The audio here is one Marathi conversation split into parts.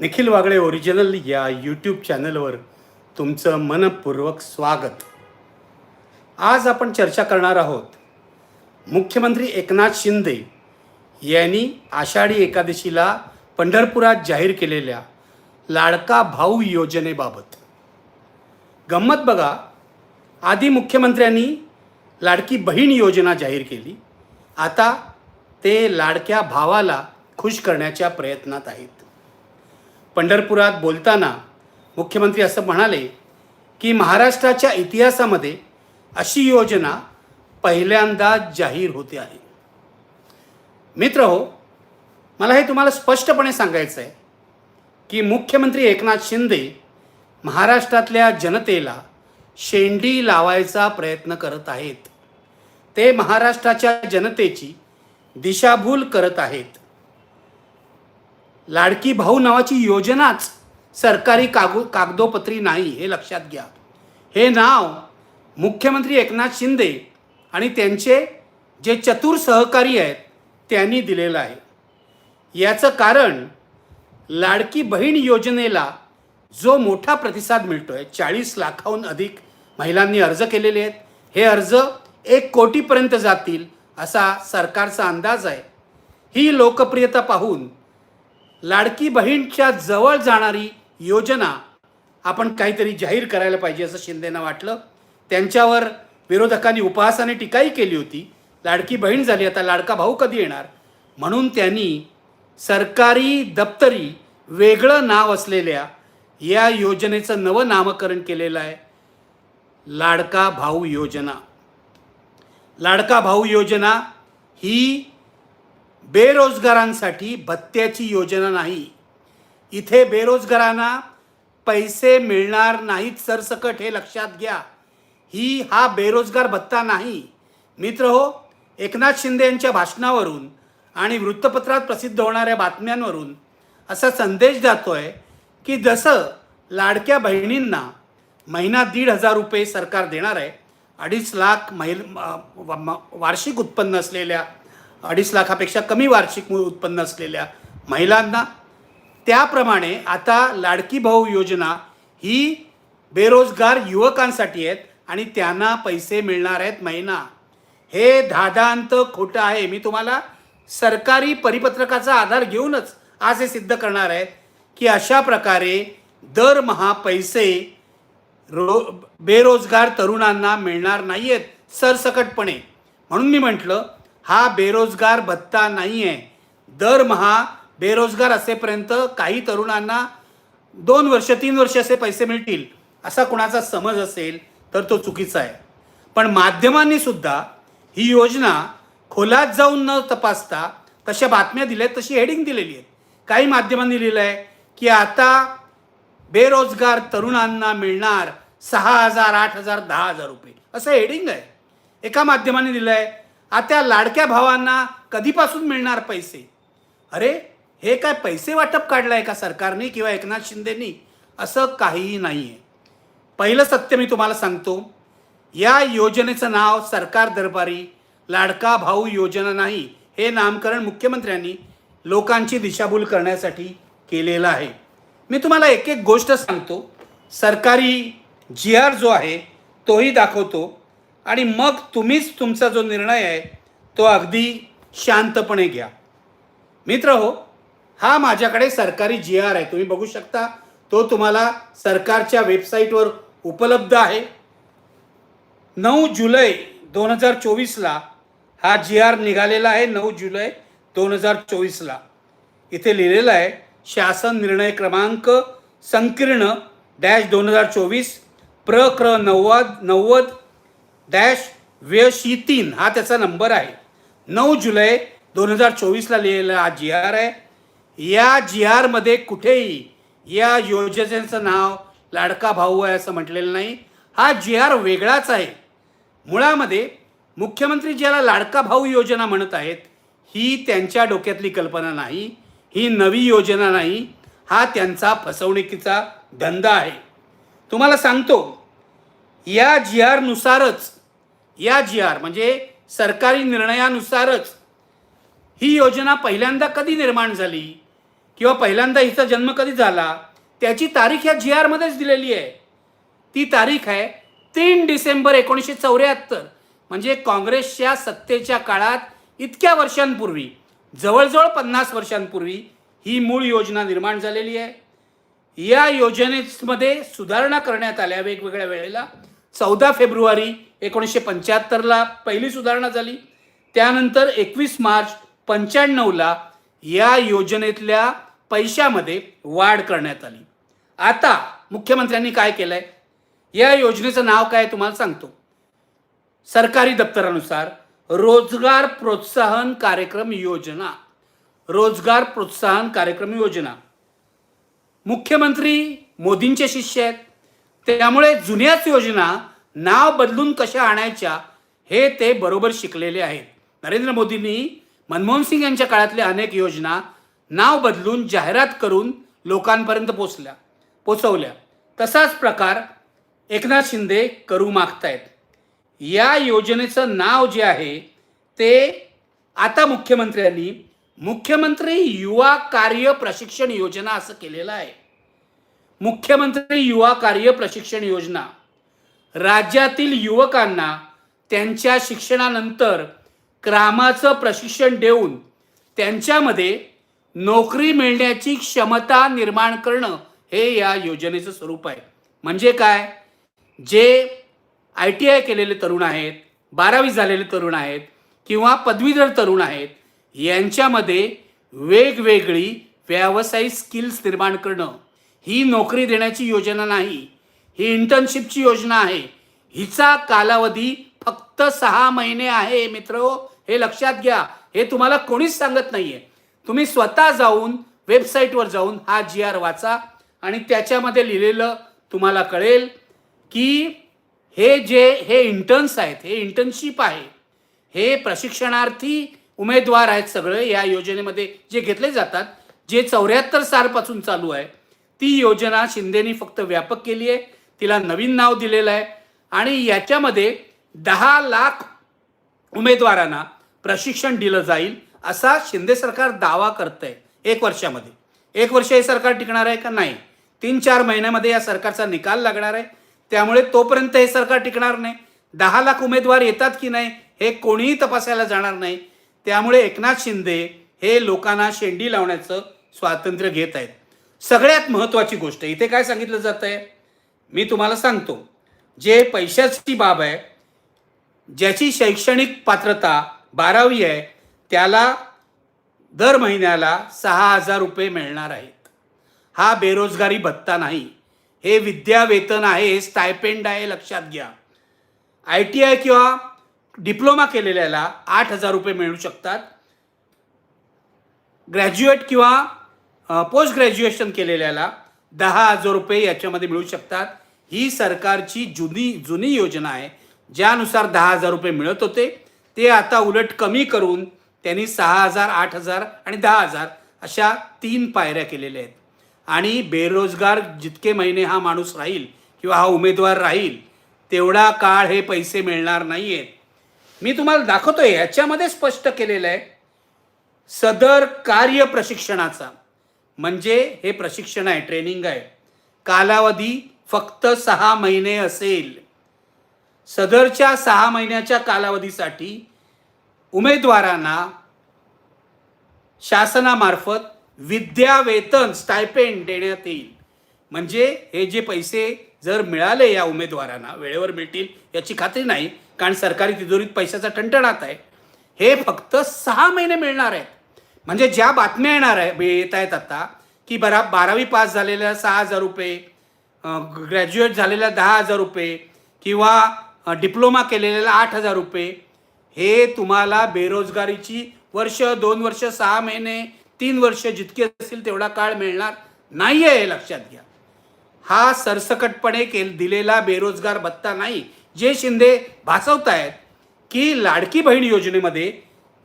निखिल वागळे ओरिजिनल या यूट्यूब चॅनलवर तुमचं मनपूर्वक स्वागत. आज आपण चर्चा करणार आहोत मुख्यमंत्री एकनाथ शिंदे यांनी आषाढी एकादशीला पंढरपुरात जाहीर केलेल्या लाडका भाऊ योजनेबाबत. गंमत बघा आधी मुख्यमंत्र्यांनी लाडकी बहीण योजना जाहीर केली. आता ते लाडक्या भावाला खुश करण्याच्या प्रयत्नात आहेत. पंढरपुरात बोलताना मुख्यमंत्री असं म्हणाले की महाराष्ट्राच्या इतिहासामध्ये अशी योजना पहिल्यांदा जाहीर होते आहे. मित्र हो मला हे तुम्हाला स्पष्टपणे सांगायचं आहे की मुख्यमंत्री एकनाथ शिंदे महाराष्ट्रातल्या जनतेला शेंडी लावायचा प्रयत्न करत आहेत. ते महाराष्ट्राच्या जनतेची दिशाभूल करत आहेत. लाडकी भाऊ नावाची योजनाच सरकारी कागो कागदोपत्री नाही हे लक्षात घ्या. हे नाव मुख्यमंत्री एकनाथ शिंदे आणि त्यांचे जे चतुर सहकारी आहेत त्यांनी दिलेलं आहे. याचं कारण लाडकी बहीण योजनेला जो मोठा प्रतिसाद मिळतो आहे चाळीस लाखाहून अधिक महिलांनी अर्ज केलेले आहेत. हे अर्ज एक कोटीपर्यंत जातील असा सरकारचा अंदाज आहे. ही लोकप्रियता पाहून लाडकी बहीणच्या जवळ जाणारी योजना आपण काहीतरी जाहीर करायला पाहिजे असं शिंदेना वाटलं. त्यांच्यावर विरोधकांनी उपहासाने टीकाही केली होती. लाडकी बहीण झाली आता लाडका भाऊ कधी येणार? म्हणून त्यांनी सरकारी दप्तरी वेगळं नाव असलेल्या या योजनेचं नवं नामकरण केलेलं आहे. लाडका भाऊ योजना. लाडका भाऊ योजना ही बेरोजगारांसाठी भत्त्याची योजना नाही. इथे बेरोजगारांना पैसे मिळणार नाहीत सरसकट हे लक्षात घ्या. ही हा बेरोजगार भत्ता नाही. मित्र हो एकनाथ शिंदे यांच्या भाषणावरून आणि वृत्तपत्रात प्रसिद्ध होणाऱ्या बातम्यांवरून असा संदेश जातोय की जसं लाडक्या बहिणींना महिना दीड हजार रुपये सरकार देणार आहे अडीच लाख महिल म- वार्षिक उत्पन्न असलेल्या अडीच लाखापेक्षा कमी वार्षिक उत्पन्न असलेल्या महिलांना. त्याप्रमाणे आता लाडकी भाऊ योजना ही बेरोजगार युवकांसाठी आहेत आणि त्यांना पैसे मिळणार आहेत महिना. हे धादांत खोटं आहे. मी तुम्हाला सरकारी परिपत्रकाचा आधार घेऊनच आज हे सिद्ध करणार आहे की अशा प्रकारे दरमहा पैसे रो बेरोजगार तरुणांना मिळणार नाही आहेत सरसकटपणे. म्हणून मी म्हटलं हा बेरोजगार भत्ता नाही आहे दरमहा बेरोजगार असेपर्यंत काही तरुणांना दोन वर्ष तीन वर्ष असे पैसे मिळतील असा कुणाचा समज असेल तर तो चुकीचा आहे. पण माध्यमांनी सुद्धा ही योजना खोलात जाऊन न तपासता तशा बातम्या दिल्या आहेत तशी हेडिंग दिलेली आहे काही माध्यमांनी लिहिलं आहे की आता बेरोजगार तरुणांना मिळणार सहा हजार आठ हजार दहा हजार रुपये. असं हेडिंग आहे. एका माध्यमाने दिलं आहे आता लाडक्या भावांना कधीपासून मिळणार पैसे? अरे हे काय पैसे वाटप काढलं आहे का सरकारने किंवा एकनाथ शिंदेनी? असं काहीही नाही आहे पहिलं सत्य मी तुम्हाला सांगतो. या योजनेचं नाव सरकार दरबारी लाडका भाऊ योजना नाही हे नामकरण मुख्यमंत्र्यांनी लोकांची दिशाभूल करण्यासाठी केलेलं आहे. मी तुम्हाला एक एक गोष्ट सांगतो. सरकारी जी आर जो आहे तोही दाखवतो. आणि मग तुम्हीच तुमचा जो निर्णय आहे तो अगदी शांतपणे घ्या. मित्र हो हा माझ्याकडे सरकारी जी आर आहे. तुम्ही बघू शकता तो तुम्हाला सरकारच्या वेबसाईटवर उपलब्ध आहे. नऊ जुलै दोन हजार चोवीसला हा जी आर निघालेला आहे नऊ जुलै दोन हजार चोवीसला. इथे लिहिलेलं आहे शासन निर्णय क्रमांक संकीर्ण डॅश दोन हजार चोवीस प्र क्र नव्वद नव्वद डॅश व्यशी तीन हा त्याचा नंबर आहे. नऊ जुलै दोन हजार चोवीसला लिहिलेला हा जी आर आहे. या जी आरमध्ये कुठेही या योजनेचं नाव लाडका भाऊ आहे असं म्हटलेलं नाही. हा जी आर वेगळाच आहे. मुळामध्ये मुख्यमंत्री ज्याला लाडका भाऊ योजना म्हणत आहेत ही त्यांच्या डोक्यातली कल्पना नाही ही नवी योजना नाही हा त्यांचा फसवणुकीचा धंदा आहे. तुम्हाला सांगतो या जी आरनुसारच या जी आर म्हणजे सरकारी निर्णयानुसारच ही योजना पहिल्यांदा कधी निर्माण झाली? किंवा पहिल्यांदा हिचा जन्म कधी झाला? त्याची तारीख या जी आरमध्येच दिलेली आहे. ती तारीख आहे तीन डिसेंबर एकोणीसशे चौऱ्याहत्तर. म्हणजे काँग्रेसच्या सत्तेच्या काळात इतक्या वर्षांपूर्वी जवळजवळ पन्नास वर्षांपूर्वी ही मूळ योजना निर्माण झालेली आहे. या योजनेमध्ये सुधारणा करण्यात आल्या वेगवेगळ्या वेळेला. चौदा फेब्रुवारी एकोणीसशे पंच्याहत्तरला पहिली सुधारणा झाली. त्यानंतर एकवीस मार्च पंच्याण्णवला या योजनेतल्या पैशामध्ये वाढ करण्यात आली. आता मुख्यमंत्र्यांनी काय केलंय? या योजनेचं नाव काय तुम्हाला सांगतो. सरकारी दप्तरानुसार रोजगार प्रोत्साहन कार्यक्रम योजना. रोजगार प्रोत्साहन कार्यक्रम योजना. मुख्यमंत्री मोदींचे शिष्य आहेत. त्यामुळे जुन्याच योजना नाव बदलून कशा आणायच्या हे ते बरोबर शिकलेले आहेत. नरेंद्र मोदींनी मनमोहन सिंग यांच्या काळातल्या अनेक योजना नाव बदलून जाहिरात करून लोकांपर्यंत पोचल्या पोचवल्या. तसाच प्रकार एकनाथ शिंदे करू मागतायत. या योजनेचं नाव जे आहे ते आता मुख्यमंत्र्यांनी मुख्यमंत्री युवा कार्य प्रशिक्षण योजना असं केलेलं आहे. मुख्यमंत्री युवा कार्य प्रशिक्षण योजना. राज्यातील युवकांना त्यांच्या शिक्षणानंतर कामाचं प्रशिक्षण देऊन त्यांच्यामध्ये नोकरी मिळण्याची क्षमता निर्माण करणं हे या योजनेचं स्वरूप आहे. म्हणजे काय? जे आय टी आय केलेले तरुण आहेत बारावी झालेले तरुण आहेत किंवा पदवीधर तरुण आहेत यांच्यामध्ये वेगवेगळी व्यावसायिक स्किल्स निर्माण करणं ही नोकरी देण्याची योजना नाही ही इंटर्नशिपची योजना आहे. हिचा कालावधी फक्त सहा महिने आहे मित्र. हे लक्षात घ्या. हे तुम्हाला कोणीच सांगत नाहीये. तुम्ही स्वतः जाऊन वेबसाईटवर जाऊन हा जी आर वाचा आणि त्याच्यामध्ये लिहिलेलं तुम्हाला कळेल की हे जे हे इंटर्न्स आहेत हे इंटर्नशिप आहे हे प्रशिक्षणार्थी उमेदवार आहेत सगळे या योजनेमध्ये जे घेतले जातात जे चौऱ्याहत्तर सालपासून चालू आहे. ती योजना शिंदेनी फक्त व्यापक केली आहे. तिला नवीन नाव दिलेलं आहे. आणि याच्यामध्ये दहा लाख उमेदवारांना प्रशिक्षण दिलं जाईल असा शिंदे सरकार दावा करत आहे एक वर्षामध्ये. एक वर्ष हे सरकार टिकणार आहे का? नाही. तीन चार महिन्यामध्ये या सरकारचा निकाल लागणार आहे. त्यामुळे तोपर्यंत हे सरकार टिकणार नाही. दहा लाख उमेदवार येतात की नाही हे कोणीही तपासायला जाणार नाही. त्यामुळे एकनाथ शिंदे हे लोकांना शेंडी लावण्याचं स्वातंत्र्य घेत आहेत. सगळ्यात महत्त्वाची गोष्ट. इथे काय सांगितलं जात आहे मी तुम्हाला सांगतो. जे पैशाची बाब आहे ज्याची शैक्षणिक पात्रता बारावी आहे त्याला दर महिन्याला सहा हजार रुपये मिळणार आहेत. हा बेरोजगारी भत्ता नाही. हे विद्यावेतन आहे हे स्टायपेंड आहे लक्षात घ्या. आय टी आय किंवा डिप्लोमा केलेल्याला आठ हजार रुपये मिळू शकतात. ग्रॅज्युएट किंवा पोस्ट ग्रॅज्युएशन केलेल्याला दहा हजार रुपये याच्यामध्ये मिळू शकतात. ही सरकारची जुनी जुनी योजना आहे. ज्यानुसार दहा हजार रुपये मिळत होते ते आता उलट कमी करून त्यांनी सहा हजार आठ हजार आणि दहा हजार अशा तीन पायऱ्या केलेल्या आहेत. आणि बेरोजगार जितके महिने हा माणूस राहील किंवा हा उमेदवार राहील तेवढा काळ हे पैसे मिळणार नाही आहेत मी तुम्हाला दाखवतो याच्यामध्ये स्पष्ट केलेलं आहे. सदर कार्य प्रशिक्षणाचा. म्हणजे हे प्रशिक्षण आहे ट्रेनिंग आहे. कालावधी फक्त सहा महिने असेल. सदरच्या सहा महिन्याच्या कालावधीसाठी उमेदवारांना शासनामार्फत विद्यावेतन स्टायपेंड देण्यात येईल. म्हणजे हे जे पैसे जर मिळाले या उमेदवारांना वेळेवर मिळतील याची खात्री नाही कारण सरकारी तिजोरीत पैशाचा टणटणात आहे. हे फक्त सहा महिने मिळणार आहेत. म्हणजे ज्या बातम्या येणार आहे येत आहेत आता की बरा बारावी पास झालेल्या सहा हजार रुपये ग्रॅज्युएट झालेल्या दहा हजार रुपये किंवा डिप्लोमा केलेल्याला आठ हजार रुपये हे तुम्हाला बेरोजगारीची वर्ष दोन वर्ष सहा महिने तीन वर्ष जितके असतील तेवढा काळ मिळणार नाही आहे हे लक्षात घ्या. हा सरसकटपणे केल दिलेला बेरोजगार भत्ता नाही. जे शिंदे भासवतायत की लाडकी बहीण योजनेमध्ये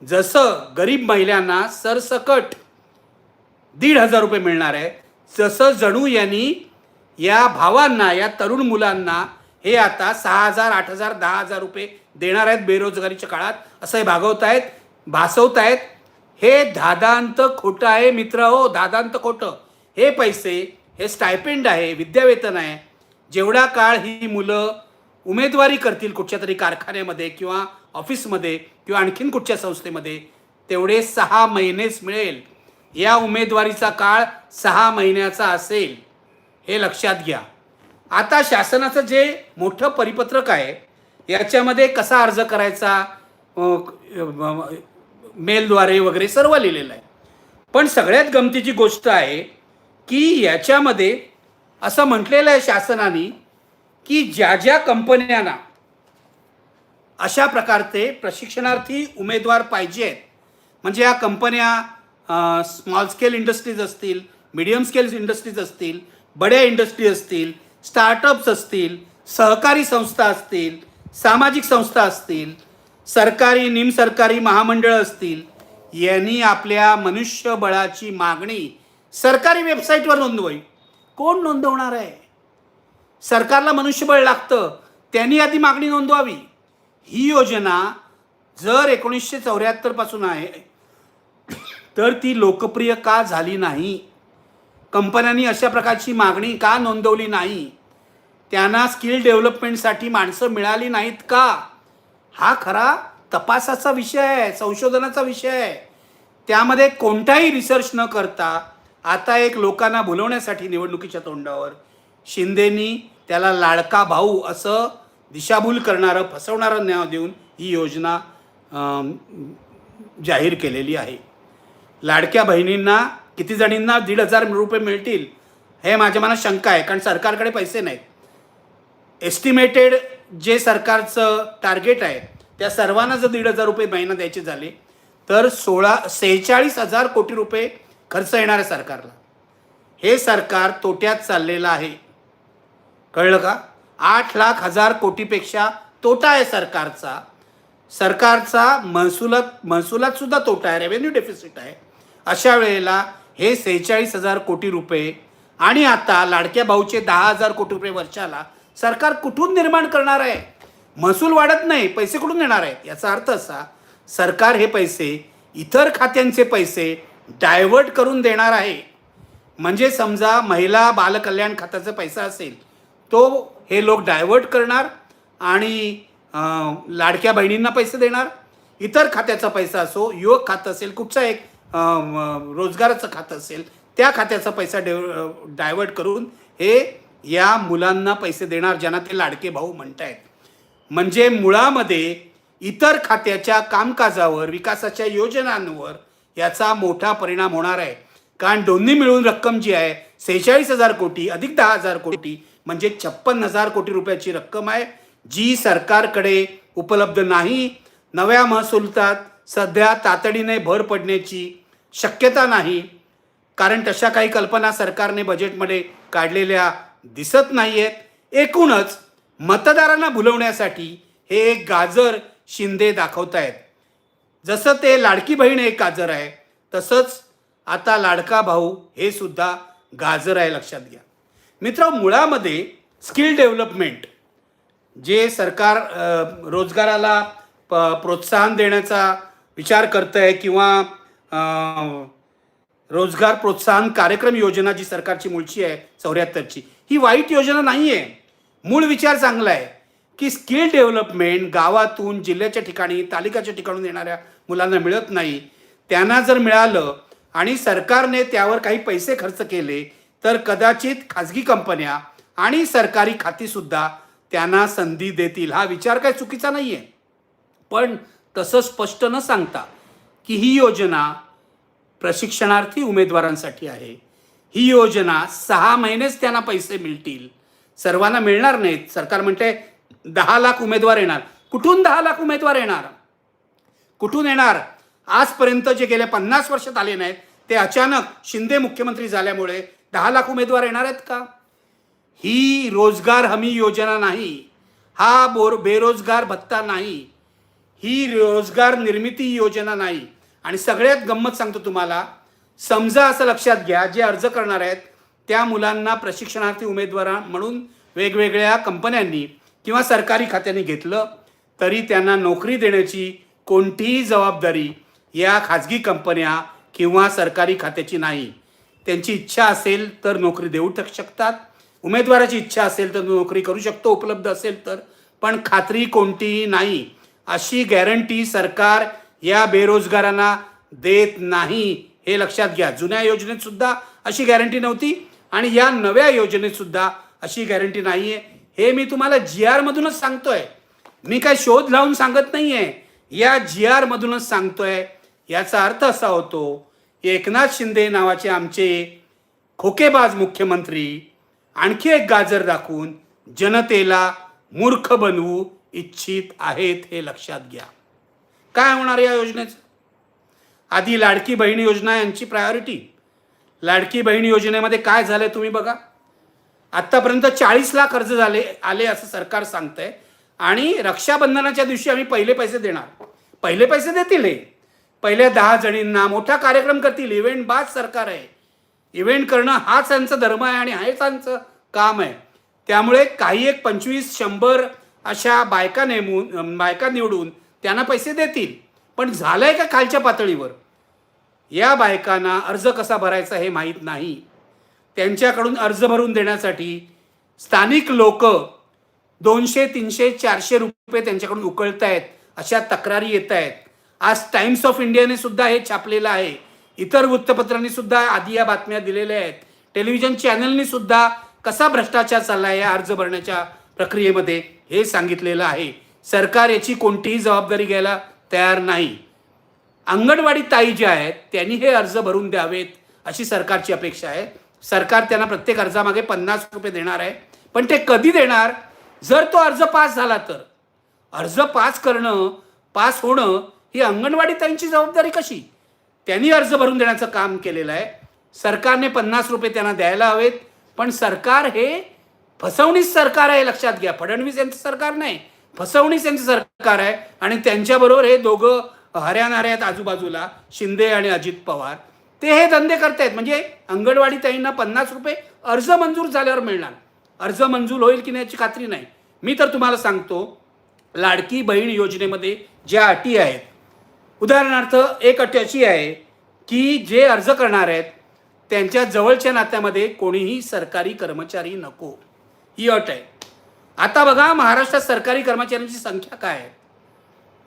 जसं गरीब महिलांना सरसकट दीड हजार रुपये मिळणार आहे जसं जणू यांनी या भावांना या तरुण मुलांना हे आता सहा हजार आठ हजार दहा हजार रुपये देणार आहेत बेरोजगारीच्या काळात. असं हे भागवत आहेत भासवत आहेत. हे धादांत खोटं आहे मित्र हो धादांत खोटं. हे पैसे हे स्टायपेंड आहे विद्यावेतन आहे. जेवढा काळ ही मुलं उमेदवारी करतील कुठच्या तरी कारखान्यामध्ये किंवा ऑफिसमध्ये किंवा आणखीन कुठच्या संस्थेमध्ये तेवढे सहा महिनेच मिळेल. या उमेदवारीचा काळ सहा महिन्याचा असेल हे लक्षात घ्या. आता शासनाचं जे मोठं परिपत्रक आहे याच्यामध्ये कसा अर्ज करायचा मेलद्वारे वगैरे सर्व लिहिलेलं आहे. पण सगळ्यात गमतीची गोष्ट आहे की याच्यामध्ये असं म्हटलेलं आहे शासनाने की ज्या ज्या कंपन्यांना अशा प्रकारचे प्रशिक्षणार्थी उमेदवार पाहिजेत. म्हणजे या कंपन्या स्मॉल स्केल इंडस्ट्रीज असतील मिडियम स्केल इंडस्ट्रीज असतील बड्या इंडस्ट्री असतील स्टार्टअप्स असतील सहकारी संस्था असतील सामाजिक संस्था असतील सरकारी निमसरकारी महामंडळं असतील यांनी आपल्या मनुष्यबळाची मागणी सरकारी वेबसाईटवर नोंदवावी. कोण नोंदवणार आहे? सरकारला मनुष्यबळ लागतं त्यांनी आधी मागणी नोंदवावी. ही योजना जर एकोणीसशे चौऱ्याहत्तरपासून आहे तर ती लोकप्रिय का झाली नाही? कंपन्यांनी अशा प्रकारची मागणी का नोंदवली नाही? त्यांना स्किल डेव्हलपमेंटसाठी माणसं मिळाली नाहीत का? हा खरा तपासाचा विषय आहे संशोधनाचा विषय आहे. त्यामध्ये कोणताही रिसर्च न करता आता एक लोकांना भुलवण्यासाठी निवडणुकीच्या तोंडावर शिंदेनी त्याला लाडका भाऊ असं दिशाभूल करणारं फसवणारं नाव देऊन ही योजना जाहीर केलेली आहे. लाडक्या बहिणींना किती जणींना दीड हजार रुपये मिळतील हे माझ्या मनात शंका आहे कारण सरकारकडे पैसे नाहीत. एस्टिमेटेड जे सरकारचं टार्गेट आहे त्या सर्वांना जर दीड हजार रुपये महिना द्यायचे झाले तर सोळा सेहेचाळीस हजार कोटी रुपये खर्च येणार आहे सरकारला. हे सरकार तोट्यात चाललेलं आहे. कळलं का? आठ लाख हजार कोटीपेक्षा तोटा आहे सरकारचा. सरकारचा महसुलात महसुलात सुद्धा तोटा आहे रेव्हेन्यू डेफिसिट आहे. अशा वेळेला हे सेहेचाळीस हजार कोटी रुपये आणि आता लाडक्या भाऊचे दहा हजार कोटी रुपये वर्षाला सरकार कुठून निर्माण करणार आहे? महसूल वाढत नाही पैसे कुठून येणार आहेत याचा अर्थ असा सरकार हे पैसे इतर खात्यांचे पैसे डायव्हर्ट करून देणार आहे. म्हणजे समजा महिला बालकल्याण खात्याचा पैसा असेल तो हे लोक डायव्हर्ट करणार आणि लाडक्या बहिणींना पैसे देणार. इतर खात्याचा पैसा असो युवक खातं असेल कुठचा एक रोजगाराचं खातं असेल त्या खात्याचा पैसा डेव डायव्हर्ट करून हे या मुलांना पैसे देणार ज्यांना ते लाडके भाऊ म्हणतायत. म्हणजे मुळामध्ये इतर खात्याच्या कामकाजावर विकासाच्या योजनांवर याचा मोठा परिणाम होणार आहे. कारण दोन्ही मिळून रक्कम जी आहे सेहेचाळीस हजार कोटी अधिक दहा हजार कोटी म्हणजे छप्पन हजार कोटी रुपयाची रक्कम आहे जी सरकारकडे उपलब्ध नाही. नव्या महसुलतात सध्या तातडीने भर पडण्याची शक्यता नाही. कारण तशा काही कल्पना सरकारने बजेटमध्ये काढलेल्या दिसत नाही आहेत एकूणच मतदारांना भुलवण्यासाठी हे एक गाजर शिंदे दाखवतायत. जसं ते लाडकी बहीण एक गाजर आहे तसंच आता लाडका भाऊ हे सुद्धा गाजर आहे लक्षात घ्या. मित्र मुळामध्ये स्किल डेव्हलपमेंट जे सरकार रोजगाराला प प्रोत्साहन देण्याचा विचार करतं आहे किंवा रोजगार प्रोत्साहन कार्यक्रम योजना जी सरकारची मूळची आहे चौऱ्याहत्तरची ही वाईट योजना नाही आहे मूळ विचार चांगला आहे की स्किल डेव्हलपमेंट गावातून जिल्ह्याच्या ठिकाणी तालुक्याच्या ठिकाणून येणाऱ्या मुलांना मिळत नाही. त्यांना जर मिळालं आणि सरकारने त्यावर काही पैसे खर्च केले तर कदाचित खाजगी कंपन्या आणि सरकारी खातीसुद्धा त्यांना संधी देतील. हा विचार काय चुकीचा नाही आहे पण तसं स्पष्ट न सांगता की ही योजना प्रशिक्षणार्थी उमेदवारांसाठी आहे. ही योजना सहा महिनेच त्यांना पैसे मिळतील. सर्वांना मिळणार नाहीत. सरकार म्हणते दहा लाख उमेदवार येणार. कुठून दहा लाख उमेदवार येणार? कुठून येणार? आजपर्यंत जे गेल्या पन्नास वर्षात आले नाहीत ते अचानक शिंदे मुख्यमंत्री झाल्यामुळे दहा लाख उमेदवार येणार आहेत का? ही रोजगार हमी योजना नाही. हा बोर बेरोजगार भत्ता नाही. ही रोजगार निर्मिती योजना नाही. आणि सगळ्यात गंमत सांगतो तुम्हाला समजा असं लक्षात घ्या जे अर्ज करणार आहेत त्या मुलांना प्रशिक्षणार्थी उमेदवार म्हणून वेगवेगळ्या कंपन्यांनी किंवा सरकारी खात्याने घेतलं तरी त्यांना नोकरी देण्याची कोणतीही जबाबदारी या खाजगी कंपन्या किंवा सरकारी खात्याची नाही. त्यांची इच्छा असेल तर नोकरी देऊ शकतात. उमेदवाराची इच्छा असेल तर नोकरी करू शकतो उपलब्ध असेल तर. पण खात्री कोणतीही नाही. अशी गॅरंटी सरकार या बेरोजगारांना देत नाही. हे लक्षात घ्या. जुन्या योजनेत सुद्धा अशी गॅरंटी नव्हती आणि या नव्या योजनेत सुद्धा अशी गॅरंटी नाही आहे हे मी तुम्हाला जी आरमधूनच सांगतोय. मी काय शोध लावून सांगत नाही आहे या जी आरमधूनच सांगतोय. याचा अर्थ असा होतो एकनाथ शिंदे नावाचे आमचे खोकेबाज मुख्यमंत्री आणखी एक गाजर दाखवून जनतेला मूर्ख बनवू इच्छित आहेत हे लक्षात घ्या. काय होणार या योजनेचं? आधी लाडकी बहीण योजना यांची प्रायोरिटी लाडकी बहीण योजनेमध्ये काय झालं तुम्ही बघा. आत्तापर्यंत चाळीस लाख अर्ज झाले आले असं सरकार सांगतंय. आणि रक्षाबंधनाच्या दिवशी आम्ही पहिले पैसे देणार. पहिले पैसे देतील हे. पहिल्या दहा जणींना मोठा कार्यक्रम करतील. इव्हेंट बाज सरकार आहे. इव्हेंट करणं हाच त्यांचा धर्म आहे आणि हेच त्यांचं काम आहे. त्यामुळे काही एक पंचवीस शंभर अशा बायका नेमून बायका निवडून त्यांना पैसे देतील. पण झालं आहे का खालच्या पातळीवर? या बायकांना अर्ज कसा भरायचा हे माहीत नाही. त्यांच्याकडून अर्ज भरून देण्यासाठी स्थानिक लोक दोनशे तीनशे चारशे रुपये त्यांच्याकडून उकळत आहेत अशा तक्रारी येत आहेत आज टाइम्स ऑफ इंडियाने सुद्धा हे छापलेलं आहे. इतर वृत्तपत्रांनी सुद्धा आधी या बातम्या दिलेल्या आहेत. टेलिव्हिजन चॅनलनी सुद्धा कसा भ्रष्टाचार चालला आहे या अर्ज भरण्याच्या प्रक्रियेमध्ये हे सांगितलेलं आहे. सरकार याची कोणतीही जबाबदारी घ्यायला तयार नाही. अंगणवाडी ताई ज्या आहेत त्यांनी हे अर्ज भरून द्यावेत अशी सरकारची अपेक्षा आहे. सरकार त्यांना प्रत्येक अर्जामागे पन्नास रुपये देणार आहे. पण ते कधी देणार? जर तो अर्ज पास झाला तर. अर्ज पास करणं पास होणं ही अंगणवाडी त्यांची जबाबदारी कशी? त्यांनी अर्ज भरून देण्याचं काम केलेलं आहे. सरकारने पन्नास रुपये त्यांना द्यायला हवेत पण सरकार हे फसवणीच सरकार आहे लक्षात घ्या. फडणवीस यांचं सरकार नाही. फसवणीच यांचं सरकार आहे आणि त्यांच्याबरोबर हे दोघं हऱ्यानारे आहेत आजूबाजूला शिंदे आणि अजित पवार. ते हे धंदे करतायत. म्हणजे अंगणवाडी ताईंना पन्नास रुपये अर्ज मंजूर झाल्यावर मिळणार. अर्ज मंजूर होईल की नाही याची खात्री नाही. मी तर तुम्हाला सांगतो लाडकी बहीण योजनेमध्ये ज्या अटी आहेत उदाहरणार्थ एक अट अशी आहे की जे अर्ज करणार आहेत त्यांच्या जवळच्या नात्यामध्ये कोणीही सरकारी कर्मचारी नको. ही अट आहे. आता बघा महाराष्ट्रात सरकारी कर्मचाऱ्यांची संख्या काय आहे?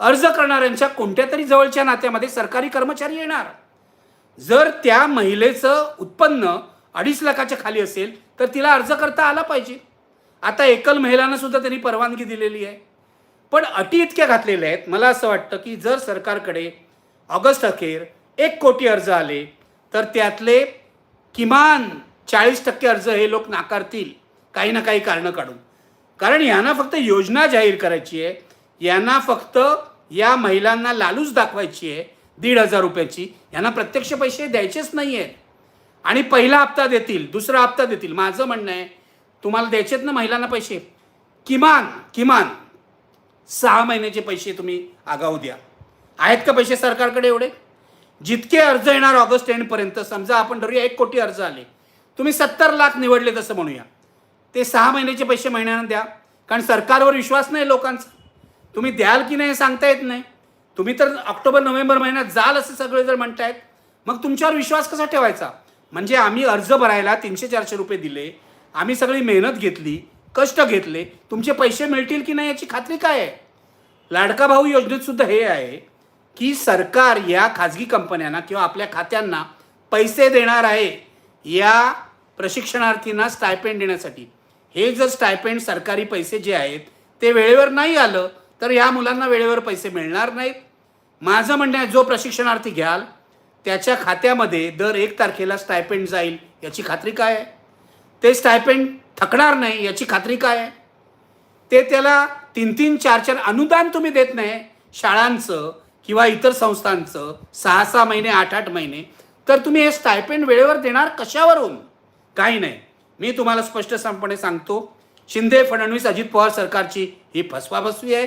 अर्ज करणाऱ्यांच्या कोणत्या तरी जवळच्या नात्यामध्ये सरकारी कर्मचारी येणार? जर त्या महिलेचं उत्पन्न अडीच लाखाच्या खाली असेल तर तिला अर्ज करता आला पाहिजे. आता एकल महिलांना सुद्धा त्यांनी परवानगी दिलेली आहे. पण अटी इतक्या घातलेल्या आहेत. मला असं वाटतं की जर सरकारकडे ऑगस्ट अखेर एक कोटी अर्ज आले तर त्यातले किमान चाळीस टक्के अर्ज हे लोक नाकारतील काही ना काही कारणं काढून. कारण यांना फक्त योजना जाहीर करायची आहे. यांना फक्त या महिलांना लालूच दाखवायची आहे दीड हजार रुपयाची. यांना प्रत्यक्ष पैसे द्यायचेच नाही आहेत आणि पहिला हप्ता देतील दुसरा हप्ता देतील. माझं म्हणणं आहे तुम्हाला द्यायचेत ना महिलांना पैसे? किमान किमान. सहा महिन्याचे पैसे तुम्ही आगाऊ द्या. आहेत का पैसे सरकारकडे एवढे? जितके अर्ज येणार ऑगस्ट एंडपर्यंत समजा आपण धरूया एक कोटी अर्ज आले. तुम्ही सत्तर लाख निवडले तसं म्हणूया. ते सहा महिन्याचे पैसे महिन्यानं द्या. कारण सरकारवर विश्वास नाही लोकांचा. तुम्ही द्याल की नाही सांगता येत नाही. तुम्ही तर ऑक्टोबर नोव्हेंबर महिन्यात जाल असे सगळे जर म्हणतायत. मग तुमच्यावर विश्वास कसा ठेवायचा? म्हणजे आम्ही अर्ज भरायला तीनशे चारशे रुपये दिले. आम्ही सगळी मेहनत घेतली. कष्ट घेतले तुमचे पैसे मिळतील की नाही याची खात्री काय आहे? लाडका भाऊ योजनेत सुद्धा हे आहे की सरकार या खाजगी कंपन्यांना किंवा आपल्या खात्यांना पैसे देणार आहे या प्रशिक्षणार्थींना स्टायपेंड देण्यासाठी. हे जर स्टायपेंड सरकारी पैसे जे आहेत ते वेळेवर नाही आलं तर या मुलांना वेळेवर पैसे मिळणार नाहीत. माझं म्हणणं आहे जो प्रशिक्षणार्थी घ्याल त्याच्या खात्यामध्ये दर एक तारखेला स्टायपेंड जाईल याची खात्री काय आहे? ते स्टायपेंड थकणार नाही याची खात्री काय? आहे ते त्याला तीन तीन चार चार अनुदान तुम्ही देत नाही. शाळांचं किंवा इतर संस्थांचं सहा सहा महिने आठ आठ महिने. तर तुम्ही हे स्टायपेंड वेळेवर देणार कशावरून? काही नाही. मी तुम्हाला स्पष्टपणे सांगतो शिंदे फडणवीस अजित पवार सरकारची ही फसवाफसवी आहे.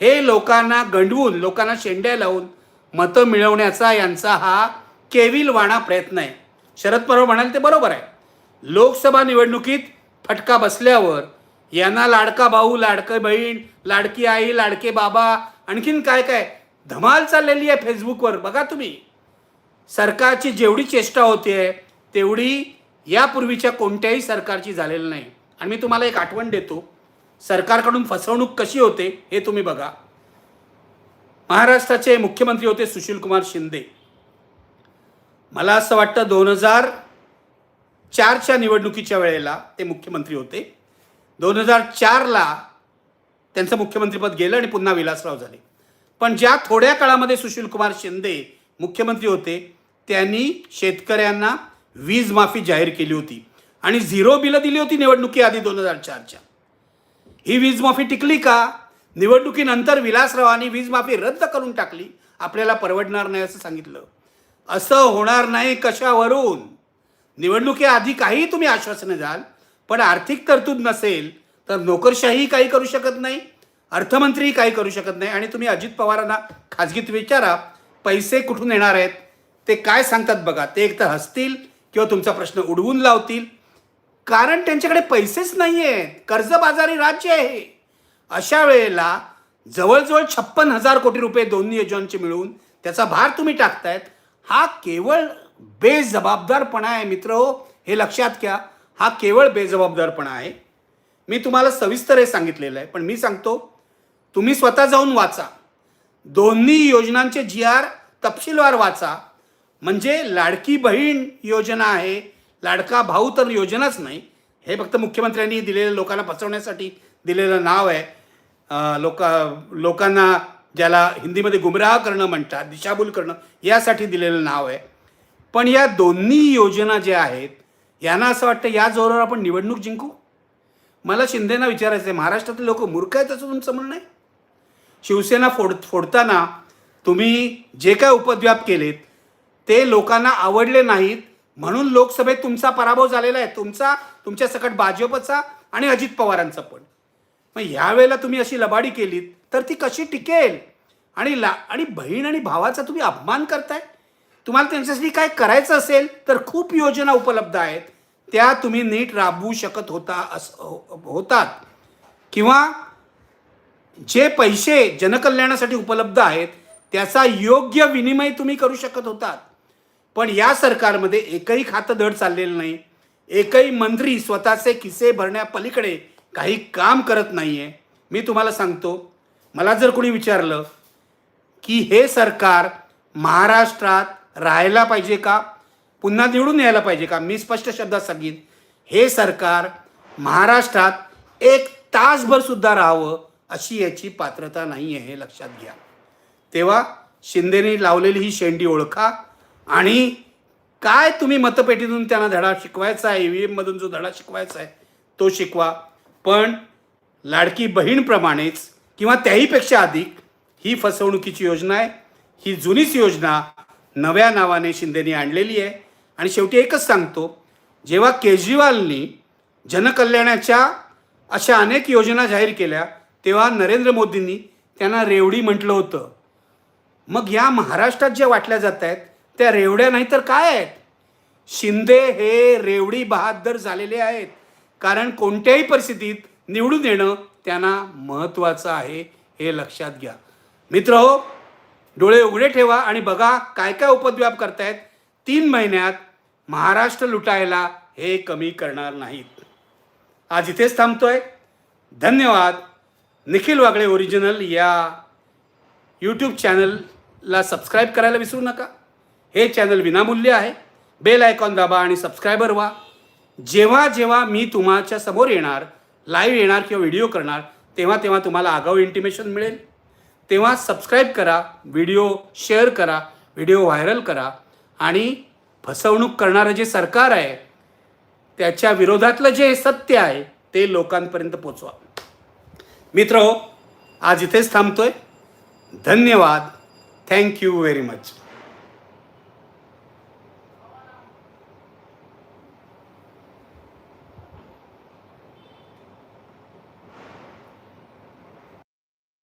हे लोकांना गंडवून लोकांना शेंड्या लावून मतं मिळवण्याचा यांचा हा केविलवाणा प्रयत्न आहे. शरद पवार म्हणाल ते बरोबर आहे. लोकसभा निवडणुकीत फटका बसल्यावर यांना लाडका भाऊ लाडकं बहीण लाडकी आई लाडके बाबा आणखीन काय काय धमाल चाललेली आहे फेसबुकवर. बघा तुम्ही. सरकारची जेवढी चेष्टा होते तेवढी यापूर्वीच्या कोणत्याही सरकारची झालेली नाही. आणि मी तुम्हाला एक आठवण देतो. सरकारकडून फसवणूक कशी होते हे तुम्ही बघा. महाराष्ट्राचे मुख्यमंत्री होते सुशीलकुमार शिंदे. मला असं वाटतं दोन हजार चारच्या निवडणुकीच्या वेळेला ते मुख्यमंत्री होते. दोन हजार चारला त्यांचं मुख्यमंत्रीपद गेलं आणि पुन्हा विलासराव झाले. पण ज्या थोड्या काळामध्ये सुशीलकुमार शिंदे मुख्यमंत्री होते त्यांनी शेतकऱ्यांना वीज माफी जाहीर केली होती आणि झिरो बिलं दिली होती निवडणुकीआधी दोन हजार चारच्या. ही वीज माफी टिकली का? निवडणुकीनंतर विलासरावांनी वीज माफी रद्द करून टाकली. आपल्याला परवडणार नाही असं सांगितलं. असं होणार नाही कशावरून? निवडणुकीआधी काही तुम्ही आश्वासनं द्याल पण आर्थिक तरतूद नसेल तर नोकरशाही काही करू शकत नाही अर्थमंत्रीही काही करू शकत नाही. आणि तुम्ही अजित पवारांना खाजगीत विचारा पैसे कुठून येणार आहेत ते काय सांगतात बघा. ते एक तर हसतील किंवा तुमचा प्रश्न उडवून लावतील. कारण त्यांच्याकडे पैसेच नाही आहेत कर्जबाजारी राज्य आहे. अशा वेळेला जवळजवळ छप्पन हजार कोटी रुपये दोन्ही योजनांचे मिळून त्याचा भार तुम्ही टाकतायत. हा केवळ बेजबाबदारपणा आहे मित्र हो हे लक्षात घ्या. हा केवळ बेजबाबदारपणा आहे. मी तुम्हाला सविस्तर हे सांगितलेलं आहे. पण मी सांगतो तुम्ही स्वतः जाऊन वाचा. दोन्ही योजनांचे जी आर तपशीलवार वाचा. म्हणजे लाडकी बहीण योजना आहे. लाडका भाऊ तर योजनाच नाही. हे फक्त मुख्यमंत्र्यांनी दिलेलं लोकांना फसवण्यासाठी दिलेलं नाव आहे. लोक लोका लोकांना ज्याला हिंदीमध्ये गुमराह करणं म्हणतात दिशाभूल करणं यासाठी दिलेलं नाव आहे. पण या दोन्ही योजना ज्या आहेत यांना असं वाटतं या जोरावर आपण निवडणूक जिंकू? मला शिंदेना विचारायचं आहे महाराष्ट्रातले लोक मूर्ख आहेत असं तुमचं म्हणणं आहे? शिवसेना फोड फोडताना तुम्ही जे काय उपद्व्याप केलेत ते लोकांना आवडले नाहीत म्हणून लोकसभेत तुमचा पराभव झालेला आहे. तुमचा तुमच्या सकट भाजपचा आणि अजित पवारांचा पण. मग ह्यावेळेला तुम्ही अशी लबाडी केलीत तर ती कशी टिकेल? आणि ला आणि बहीण आणि भावाचा तुम्ही अपमान करताय? तुम्हाला त्यांच्यासाठी काय करायचं असेल तर खूप योजना उपलब्ध आहेत. त्या तुम्ही नीट राबवू शकत होता अस हो- होतात. किंवा जे पैसे जनकल्याणासाठी उपलब्ध आहेत त्याचा योग्य विनिमय तुम्ही करू शकत होतात. पण या सरकारमध्ये एकही खातं धड चाललेलं नाही. एकही मंत्री स्वतःचे किस्से भरण्यापलीकडे काही काम करत नाही आहे मी तुम्हाला सांगतो मला जर कोणी विचारलं की हे सरकार महाराष्ट्रात राहायला पाहिजे का? पुन्हा निवडून यायला पाहिजे का? मी स्पष्ट शब्दात सांगेन. हे सरकार महाराष्ट्रात एक तासभर सुद्धा राहावं अशी याची पात्रता नाही आहे हे लक्षात घ्या. तेव्हा शिंदेने लावलेली ही शेंडी ओळखा आणि काय तुम्ही मतपेटीतून त्यांना धडा शिकवायचा आहे ई एममधून जो धडा शिकवायचा आहे तो शिकवा. पण लाडकी बहीणप्रमाणेच किंवा त्याहीपेक्षा अधिक ही फसवणुकीची योजना आहे ही जुनीच योजना नव्या नावाने शिंदेनी आणलेली आहे. आणि शेवटी एकच सांगतो जेव्हा केजरीवालनी जनकल्याणाच्या अशा अनेक योजना जाहीर केल्या तेव्हा नरेंद्र मोदींनी त्यांना रेवडी म्हटलं होतं. मग या महाराष्ट्रात ज्या वाटल्या जात आहेत त्या रेवड्या नाही तर काय आहेत? शिंदे हे रेवडी बहादर झालेले आहेत. कारण कोणत्याही परिस्थितीत निवडून येणं त्यांना महत्त्वाचं आहे हे लक्षात घ्या. मित्र हो डोळे उघडे ठेवा आणि बघा काय काय उपद्व्याप करतायत. तीन महिन्यात महाराष्ट्र लुटायला हे कमी करणार नाहीत. आज इथेच थांबतोय. धन्यवाद. निखिल वागळे ओरिजिनल या यूट्यूब चॅनलला सबस्क्राईब करायला विसरू नका. हे चॅनल विनामूल्य आहे. बेल आयकॉन दाबा आणि सबस्क्रायबर व्हा. जेव्हा जेव्हा मी तुमच्यासमोर येणार लाईव्ह येणार किंवा व्हिडिओ करणार तेव्हा तेव्हा तुम्हाला आगाऊ इंटिमेशन मिळेल. तेव्हा सबस्क्राईब करा व्हिडिओ शेअर करा व्हिडिओ व्हायरल करा. आणि फसवणूक करणारं जे सरकार आहे त्याच्या विरोधातलं जे सत्य आहे ते लोकांपर्यंत पोचवा. मित्र हो आज इथेच थांबतोय. धन्यवाद. Thank you very much